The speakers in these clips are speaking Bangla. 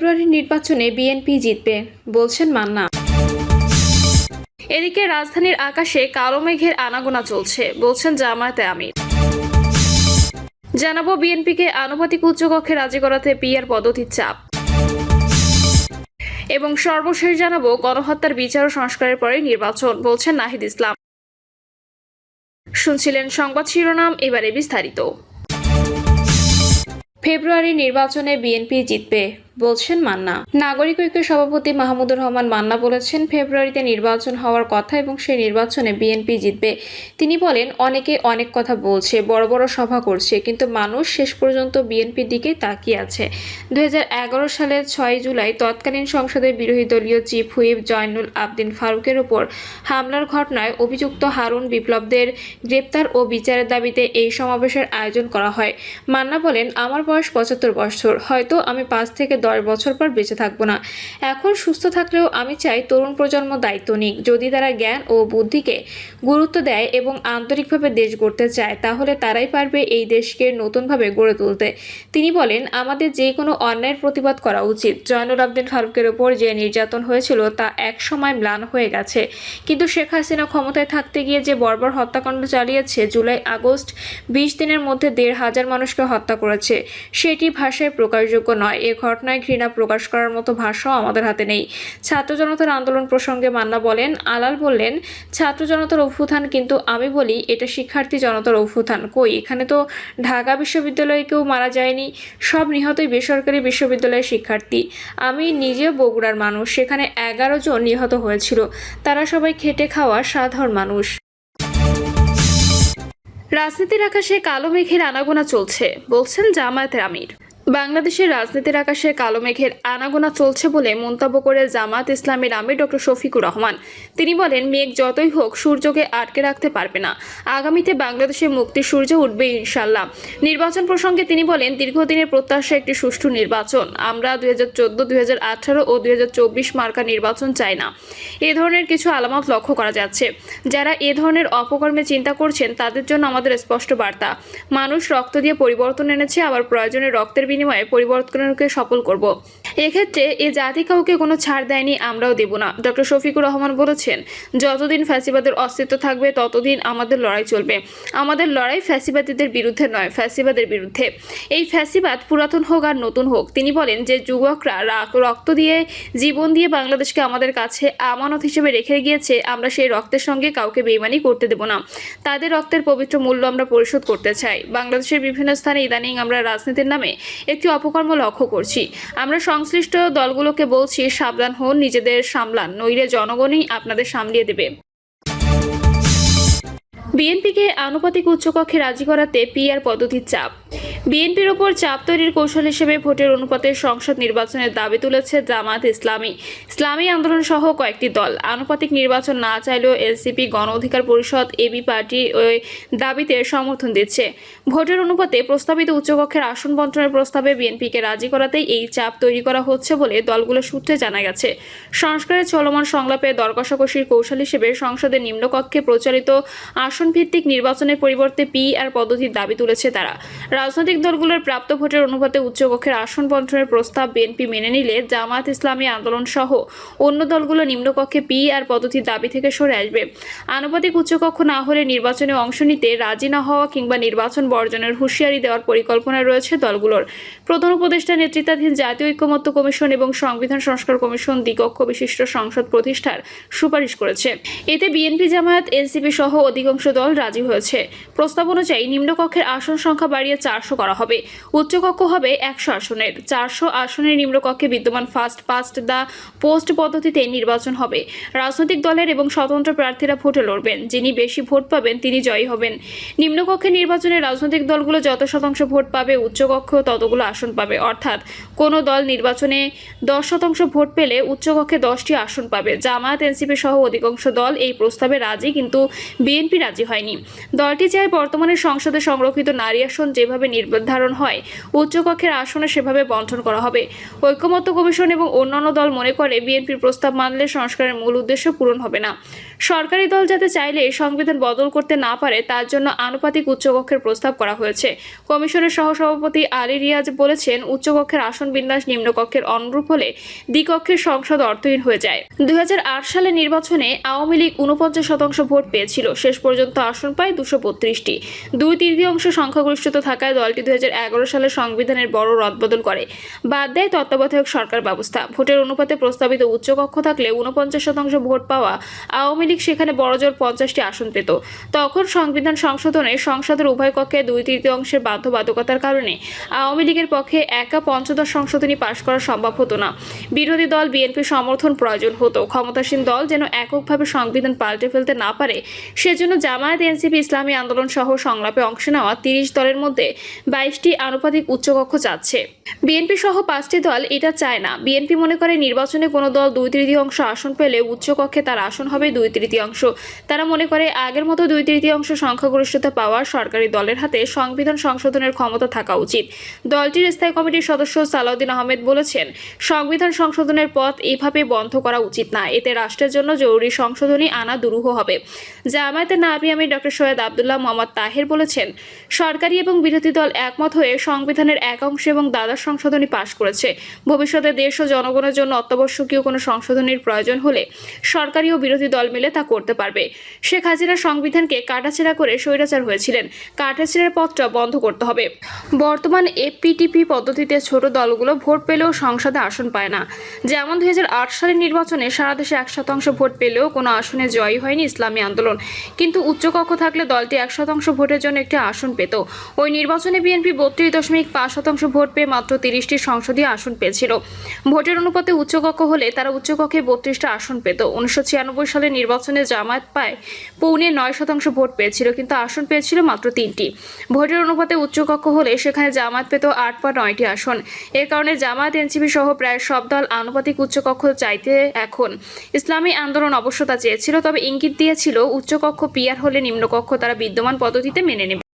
ফেব্রুয়ারির নির্বাচনে বিএনপি জিতবে, বলছেন মান্না। এদিকে রাজধানীর আকাশে কালো মেঘের আনাগোনা চলছে, বলছেন জামায়াতে আমির। জানাব বিএনপিকে আনুপাতিক উচ্চকক্ষে রাজি করাতে পিয়ার পদ্ধতির চাপ। এবং সর্বশেষ জানাব গণহত্যার বিচার ও সংস্কারের পরে নির্বাচন, বলছেন নাহিদ ইসলাম। শুনছিলেন সংবাদ শিরোনাম, এবারে বিস্তারিত। ফেব্রুয়ারি নির্বাচনে বিএনপি জিতবে বলছেন মান্না। নাগরিক ঐক্য সভাপতি মাহমুদুর রহমান মান্না বলেছেন, ফেব্রুয়ারিতে নির্বাচন হওয়ার কথা এবং সেই নির্বাচনে বিএনপি জিতবে। তিনি বলেন, অনেকে অনেক কথা বলছে, বড় বড় সভা করছে, কিন্তু মানুষ শেষ পর্যন্ত বিএনপির দিকে তাকিয়ে আছে। দু হাজার এগারো সালের ছয় জুলাই তৎকালীন সংসদের বিরোধী দলীয় চিফ হুইপ জয়নুল আবদিন ফারুকের ওপর হামলার ঘটনায় অভিযুক্ত হারুন বিপ্লবদের গ্রেপ্তার ও বিচারের দাবিতে এই সমাবেশের আয়োজন করা হয়। মান্না বলেন, আমার বয়স পঁচাত্তর বছর, হয়তো আমি পাঁচ থেকে দশ বছর পর বেঁচে থাকব না। এখন সুস্থ থাকলেও আমি চাই তরুণ প্রজন্ম দায়িত্ব নিক। যদি তারা জ্ঞান ও বুদ্ধিকে গুরুত্ব দেয় এবং আন্তরিকভাবে দেশ গড়তে চায়, তাহলে তারাই পারবে এই দেশকে নতুনভাবে গড়ে তুলতে। তিনি বলেন, আমাদের যে কোনো অন্যায়ের প্রতিবাদ করা উচিত। জয়নুল আবদিন ফারুকের ওপর যে নির্যাতন হয়েছিল, তা এক সময় ম্লান হয়ে গেছে। কিন্তু শেখ হাসিনা ক্ষমতায় থাকতে গিয়ে যে বর্বর হত্যাকাণ্ড চালিয়েছে, জুলাই আগস্ট বিশ দিনের মধ্যে দেড় হাজার মানুষকে হত্যা করেছে, সেটি ভাষায় প্রকাশযোগ্য নয়। এ ঘটনায় ঘৃণা প্রকাশ করার মতো ভাষাও আমাদের হাতে নেই। ছাত্র জনতার আন্দোলন প্রসঙ্গে মান্না বলেন, আলাল বললেন, ছাত্র জনতার অভ্যুত্থান কিন্তু আমি বলি, এটা শিক্ষার্থী জনতার অভ্যুত্থান। কই, এখানে তো ঢাকা বিশ্ববিদ্যালয়ে কেউ মারা যায়নি, সব নিহতই বেসরকারি বিশ্ববিদ্যালয়ের শিক্ষার্থী। আমি নিজে বগুড়ার মানুষ, সেখানে এগারো জন নিহত হয়েছিল, তারা সবাই খেটে খাওয়া সাধারণ মানুষ। রাজনীতির আকাশে কালো মেঘের আনাগোনা চলছে, বলছেন জামায়াতের আমির। বাংলাদেশের রাজনীতির আকাশে কালো মেঘের আনাগোনা চলছে বলে মন্তব্য করে জামাত ইসলামের আমির ডক্টর শফিকুর রহমান। তিনি বলেন, মেঘ যতই হোক, সূর্যকে আটকে রাখতে পারবে না। আগামীতে বাংলাদেশে মুক্তির সূর্য উঠবে ইনশাল্লাহ নির্বাচন প্রসঙ্গে তিনি বলেন, দীর্ঘদিনের প্রত্যাশা একটি সুষ্ঠু নির্বাচন। আমরা দুই হাজার চোদ্দ, দুই হাজার আঠারো ও দুই হাজার চব্বিশ মার্কা নির্বাচন চাই না। এ ধরনের কিছু আলামত লক্ষ্য করা যাচ্ছে। যারা এ ধরনের অপকর্মে চিন্তা করছেন, তাদের জন্য আমাদের স্পষ্ট বার্তা। মানুষ রক্ত দিয়ে পরিবর্তন এনেছে, আবার প্রয়োজনে রক্তের বিনিময়ে পরিবর্তনকে সফল করব। এক্ষেত্রে এ জাতি কাউকে কোনো ছাড় দেয়নি, আমরাও দেব না। ডক্টর শফিকুর রহমান বলেছেন, যতদিন ফ্যাসিবাদের অস্তিত্ব থাকবে, ততদিন আমাদের লড়াই চলবে। আমাদের লড়াই ফ্যাসিবাদীদের বিরুদ্ধে নয়, ফ্যাসিবাদের বিরুদ্ধে। এই ফ্যাসিবাদ পুরাতন হোক আর নতুন হোক। তিনি বলেন যে, যুবকরা রক্ত দিয়ে জীবন দিয়ে বাংলাদেশকে আমাদের কাছে আমানত হিসেবে রেখে গিয়েছে, আমরা সেই রক্তের সঙ্গে কাউকে বেইমানি করতে দেব না। তাদের রক্তের পবিত্র মূল্য আমরা পরিশোধ করতে চাই। বাংলাদেশের বিভিন্ন স্থানে ইদানিং আমরা রাজনীতির নামে একটি অপকর্ম লক্ষ্য করছি। আমরা সংশ্লিষ্ট দলগুলোকে বলছি, সাবধান হন, নিজেদের সামলান, নইলে জনগণই আপনাদের সামলিয়ে দেবে। বিএনপিকে আনুপাতিক উচ্চকক্ষে রাজি করাতে পিআর পদ্ধতির চাপ। বিএনপির ওপর চাপ তৈরির কৌশল হিসেবে ভোটের অনুপাতে সংসদ নির্বাচনের দাবি তুলেছে জামাত ইসলামী। ইসলামী আন্দোলন সহ কয়েকটি দল। আনুপাতিক নির্বাচন না চাইলেও এলসিপি গণ অধিকার পরিষদ, এবি পার্টি ওই দাবিতে সমর্থন দিচ্ছে। ভোটের অনুপাতে প্রস্তাবিত উচ্চকক্ষের আসন বন্টনের প্রস্তাবে বিএনপিকে রাজি করাতেই এই চাপ তৈরি করা হচ্ছে বলে দলগুলোর সূত্রে জানা গেছে। সংস্কারের চলমান সংলাপে দর কষাকষির কৌশল হিসেবে সংসদের নিম্নকক্ষে প্রচারিত আসন ভিত্তিক নির্বাচনের পরিবর্তে পি আর পদ্ধতির দাবি তুলেছে তারা। রাজনৈতিক দলগুলোর প্রাপ্ত ভোটের অনুপাতে উচ্চকক্ষের আসন বন্টনের প্রস্তাব বিএনপি মেনে নিলে জামাত ইসলামী আন্দোলন সহ অন্য দলগুলো নিম্নকক্ষে পি আর পদ্ধতির দাবি থেকে সরে আসবে। আনুপাতিক উচ্চকক্ষ না হলে নির্বাচনে অংশ নিতে রাজি না হওয়া কিংবা নির্বাচন বর্জনের হুঁশিয়ারি দেওয়ার পরিকল্পনা রয়েছে দলগুলোর। প্রধান উপদেষ্টা নেতৃত্বাধীন জাতীয় ঐক্যমত্য কমিশন এবং সংবিধান সংস্কার কমিশন দ্বিকক্ষ বিশিষ্ট সংসদ প্রতিষ্ঠার সুপারিশ করেছে। এতে বিএনপি জামায়াত, এনসিপি সহ অধিকাংশ দল রাজি হয়েছে। প্রস্তাব অনুযায়ী নিম্নকক্ষের আসন সংখ্যা বাড়িয়ে চারশো করা হবে। উচ্চকক্ষ হবে একশো আসনের। চারশো আসনের নিম্নকক্ষে বিদ্যমান ফার্স্ট পাস্ট দ্য পোস্ট পদ্ধতিতে নির্বাচন হবে। রাজনৈতিক দলের এবং স্বতন্ত্র প্রার্থীরা ভোটে লড়বেন। যিনি বেশি ভোট পাবেন, তিনি জয়ী হবেন। নিম্নকক্ষে নির্বাচনে রাজনৈতিক দলগুলো যত শতাংশ ভোট পাবে উচ্চকক্ষ ততগুলো আসন পাবে। অর্থাৎ কোনো দল নির্বাচনে দশ শতাংশ ভোট পেলে উচ্চকক্ষে দশটি আসন পাবে। জামায়াত, এনসিপি সহ অধিকাংশ দল এই প্রস্তাবে রাজি, কিন্তু বিএনপি রাজি হয়নি। দলটি চায় বর্তমানে সংসদে সংরক্ষিত নারী আসন যেভাবে নির্ধারণ হয়। উচ্চকক্ষের আসনে সেভাবে বন্টন করা হবে। ঐক্যমত্য কমিশন এবং অন্যান্য দল মনে করে, বিএনপির প্রস্তাব মানলে সংস্কারের মূল উদ্দেশ্য পূরণ হবে না। সরকারি দল যাতে চাইলে সংবিধান বদল করতে না পারে, তার জন্য আনুপাতিক উচ্চকক্ষের প্রস্তাব করা হয়েছে। কমিশনের সহসভাপতি আলী রিয়াজ বলেছেন, উচ্চকক্ষের আসন বিন্যাস নিম্নকক্ষের অনুরূপ হলে দ্বিকক্ষের সংসদ অর্থহীন হয়ে যায়। দুই হাজার আট সালে নির্বাচনে আওয়ামী লীগ উনপঞ্চাশ শতাংশ ভোট পেয়েছিল। শেষ পর্যন্ত আসন পায় দুশো বত্রিশটি। দুই তৃতীয়াংশ সংখ্যাগরিষ্ঠতা থাকায় দলটি দুই হাজার এগারো সালে সংবিধানের বড় রদবদল করে। বাদ দেয় তত্ত্বাবধায়ক সরকার ব্যবস্থা। ভোটের অনুপাতে প্রস্তাবিত উচ্চকক্ষ থাকলে উনপঞ্চাশ শতাংশ ভোট পাওয়া আওয়ামী লীগ সেখানে বড়জোর পঞ্চাশটি আসন পেত। তখন সংবিধান সংশোধনে সংসদের উভয় কক্ষে দুই তৃতীয়াংশের বাধ্যবাধকতার কারণে আওয়ামী লীগের পক্ষে একা পঞ্চদশ সংশোধনী পাশ করা সম্ভব হতো না। বিরোধী দল বিএনপির সমর্থন প্রয়োজন হতো। ক্ষমতাসীন দল যেন এককভাবে সংবিধান পাল্টে ফেলতে না পারে, সেজন্য জামায়াত এনসিপি ইসলামী আন্দোলন সহ সংলাপে অংশ নেওয়া তিরিশ দলের মধ্যে বাইশটি আনুপাতিক উচ্চকক্ষ চাচ্ছে। বিএনপি সহ পাঁচটি দল এটা চায় না। বিএনপি মনে করে নির্বাচনে কোনো দল দুই তৃতীয়াংশ আসন পেলে উচ্চকক্ষে তার আসন হবে দুই তৃতীয়াংশ। তারা মনে করে আগের মতো দুই তৃতীয়াংশ সংখ্যাগরিষ্ঠতা পাওয়া সরকারি দলের হাতে সংবিধান সংশোধনের ক্ষমতা থাকা উচিত। দলটির স্থায়ী কমিটির সদস্য সালাউদ্দিন আহমেদ বলেছেন, সংবিধান সংশোধনের পথ এভাবে বন্ধ করা উচিত না। এতে রাষ্ট্রের জন্য জরুরি সংশোধনী আনা দুরূহ হবে। জামায়াতের নাবি আমি ডক্টর সৈয়দ আবদুল্লাহ মোহাম্মদ তাহের বলেছেন, সরকারি এবং বিরোধী দল একমত হয়ে সংবিধানের এক অংশ এবং দ্বাদশ সংশোধনী পাশ করেছে। ভবিষ্যতে দেশ ও জনগণের জন্য অত্যাবশ্যকীয় কোনো সংশোধনীর প্রয়োজন হলে সরকারি ও বিরোধী দল মিলে তা করতে পারবে। শেখ হাসিনা সংবিধানকে কাটাছেড়া করে স্বৈরাচার হয়েছিলেন। কাটাছেড়ার পথটা বন্ধ করতে হবে। বর্তমান এপিটিপি পদ্ধতিতে ছোট দলগুলো ভোট পেলেও সংসদে আসন পায় না। যেমন দুই হাজার আট সালের নির্বাচনে সারা দেশে এক শতাংশ ভোট পেলেও কোনো আসনে জয়ী হয়নি ইসলামী আন্দোলন। কিন্তু উচ্চকক্ষ থাকলে দলটি এক শতাংশ ভোটের জন্য একটি আসন পেত। ওই নির্বাচনে বিএনপি বত্রিশ দশমিক পাঁচ শতাংশ ভোট পেয়ে মাত্র তিরিশটি সংসদীয় আসন পেয়েছিল। ভোটের অনুপাতে উচ্চকক্ষ হলে তারা উচ্চকক্ষে বত্রিশটা আসন পেত। উনিশশো ছিয়ানব্বই সালের নির্বাচনে জামায়াত পায় পৌনে নয় শতাংশ ভোট পেয়েছিল, কিন্তু আসন পেয়েছিল মাত্র তিনটি। ভোটের অনুপাতে উচ্চকক্ষ হলে সেখানে জামায়াত পেত আট বা নয়টি আসন। এর কারণে জামায়াত, এনসিপি সহ প্রায় সব দল আনুপাতিক উচ্চকক্ষ চাইতে এখন। ইসলামী আন্দোলন অবশ্য তা চেয়েছিল, তবে ইঙ্গিত দিয়েছিল উচ্চকক্ষ পিয়ার হলে নিম্নকক্ষ তারা বিদ্যমান পদ্ধতিতে মেনে নেবে।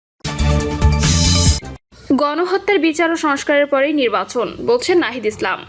গণহত্যার বিচার ও সংস্কারের পরেই নির্বাচন বলছেন নাহিদ ইসলাম।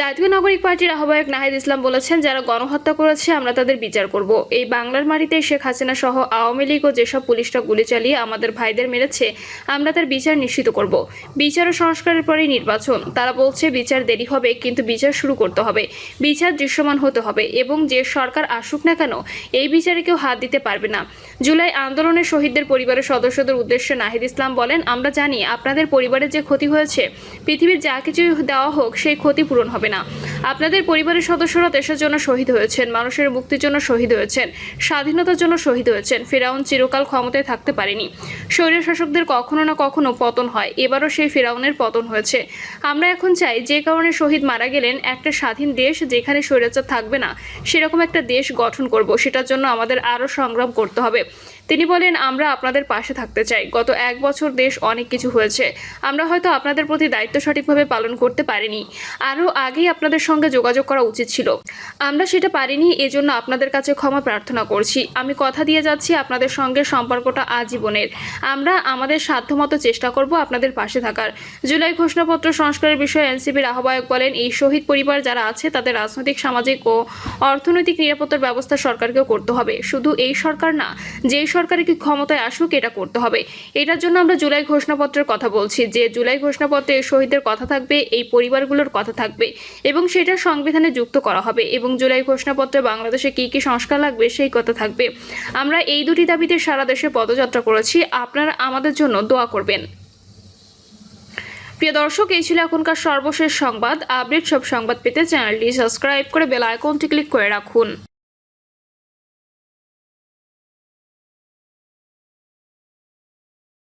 জাতীয় নাগরিক পার্টির আহ্বায়ক নাহিদ ইসলাম বলেছেন, যারা গণহত্যা করেছে, আমরা তাদের বিচার করব। এই বাংলার মাটিতে শেখ হাসিনা সহ আওয়ামী লীগ ও যেসব পুলিশরা গুলি চালিয়ে আমাদের ভাইদের মেরেছে, আমরা তার বিচার নিশ্চিত করব। বিচার ও সংস্কারের পরেই নির্বাচন। তারা বলছে, বিচার দেরি হবে, কিন্তু বিচার শুরু করতে হবে। বিচার দৃশ্যমান হতে হবে এবং যে সরকার আসুক না কেন, এই বিচারে কেউ হাত দিতে পারবে না। জুলাই আন্দোলনের শহীদদের পরিবারের সদস্যদের উদ্দেশ্যে নাহিদ ইসলাম বলেন, আমরা জানি আপনাদের পরিবারের যে ক্ষতি হয়েছে, পৃথিবীর যা কিছু দেওয়া হোক, সেই ক্ষতি পূরণ হবে না। আপনাদের পরিবারের সদস্যরা দেশের জন্য শহীদ হয়েছেন, মানুষের মুক্তির জন্য শহীদ হয়েছেন, স্বাধীনতার জন্য শহীদ হয়েছেন। ফেরাউন চিরকাল ক্ষমতায় থাকতে পারেনি। স্বৈর শাসকদের কখনো না কখনো পতন হয়। এবারও সেই ফেরাউনের পতন হয়েছে। আমরা এখন চাই যে কারণে শহীদ মারা গেলেন, একটা স্বাধীন দেশ যেখানে স্বৈরাচার থাকবে না, সেরকম একটা দেশ গঠন করব। সেটার জন্য আমাদের আরও সংগ্রাম করতে হবে। তিনি বলেন, আমরা আপনাদের পাশে থাকতে চাই। গত এক বছর দেশ অনেক কিছু হয়েছে। আমরা হয়তো আপনাদের প্রতি দায়িত্ব সঠিকভাবে পালন করতে পারিনি। আরও আগেই আপনাদের সঙ্গে যোগাযোগ করা উচিত ছিল। আমরা সেটা পারিনি, এজন্য আপনাদের কাছে ক্ষমা প্রার্থনা করছি। আমি কথা দিয়ে যাচ্ছি আপনাদের সঙ্গে সম্পর্কটা আজীবনের। আমরা আমাদের সাধ্যমতো চেষ্টা করব আপনাদের পাশে থাকার। জুলাই ঘোষণাপত্র সংস্কারের বিষয়ে এনসিপির আহ্বায়ক বলেন, এই শহীদ পরিবার যারা আছে, তাদের রাজনৈতিক, সামাজিক ও অর্থনৈতিক নিরাপত্তার ব্যবস্থা সরকারকেও করতে হবে। শুধু এই সরকার না, যেই সরকারে কি ক্ষমতায় আসুক এটা করতে হবে। এটার জন্য আমরা জুলাই ঘোষণাপত্রের কথা বলছি। যে জুলাই ঘোষণাপত্রে শহীদদের কথা থাকবে, এই পরিবারগুলোর কথা থাকবে এবং সেটা সংবিধানে যুক্ত করা হবে এবং জুলাই ঘোষণাপত্রে বাংলাদেশে কী কী সংস্কার লাগবে সেই কথা থাকবে। আমরা এই দুটি দাবিতে সারা দেশে পদযাত্রা করেছি। আপনারা আমাদের জন্য দোয়া করবেন। প্রিয় দর্শক, এই ছিল এখনকার সর্বশেষ সংবাদ। আপডেট সব সংবাদ পেতে চ্যানেলটি সাবস্ক্রাইব করে বেল আইকনটি ক্লিক করে রাখুন।